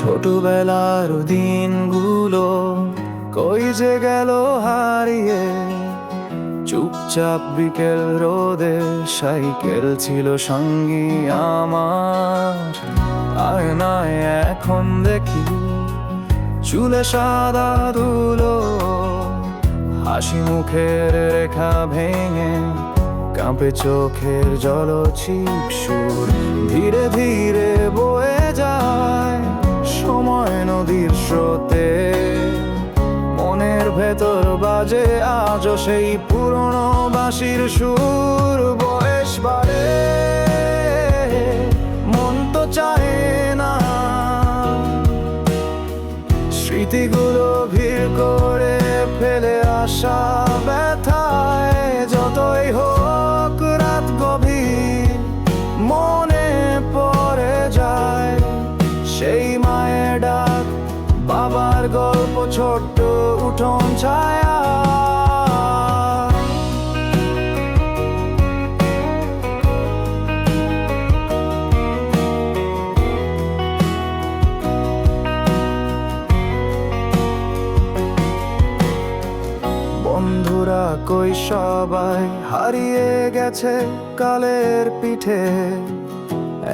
ছোটবেলার দিনগুলো কই যে গেল হারিয়ে? চুপচাপ বিকেল রোদে সাইকেল ছিল সঙ্গী আমার। আয়নায় এখন দেখি চুলে সাদা ধুলো, হাসি মুখের রেখা ভেঙে কাঁপে চোখের জল ছিপ সুর। ধীরে ধীরে ভেতর বাজে আজ সেই পুরনো বাঁশির সুর বয়স বাড়ে। মন তো চায় না। স্মৃতিগুলো ভিড় করে ফেলে আসা। গল্প ছোট্ট উঠোন ছায়া। বন্ধুরা, কই সবাই? হারিয়ে গেছে কালের পিঠে।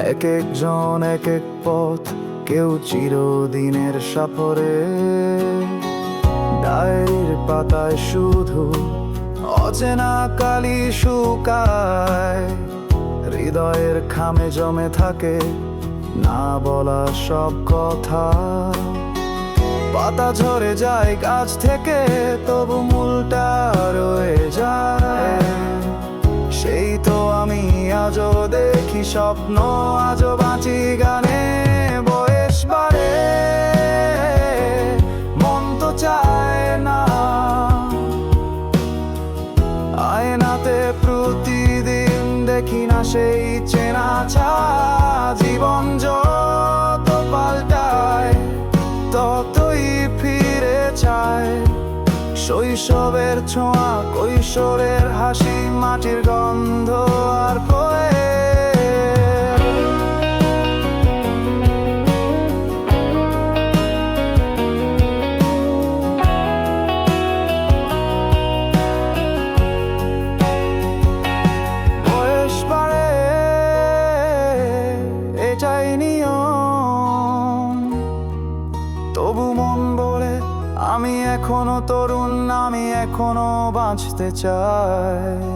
এক একজন এক এক পথ কেউ চিরদিনের সফরে। ডায়েরির পাতায় শুধু অচেনা কালি শুকায়। হৃদয়ের খামে জমে থাকে না বলা সব কথা। পাতা ঝরে যায় গাছ থেকে, তবু মূলটা রয়ে যায়। সেই তো আমি আজও দেখি স্বপ্ন, আজও বাঁচি গানে। আয়নাতে প্রতিদিন দেখি না সেই চেনা ছা জীবন যত পাল্টায়, ততই ফিরে চায়। শৈশবের ছোঁয়া, কৈশোরের হাসি, মাটির গন্ধ মন বলে আমি এখনও তরুণ আমি এখনও বাঁচতে চাই।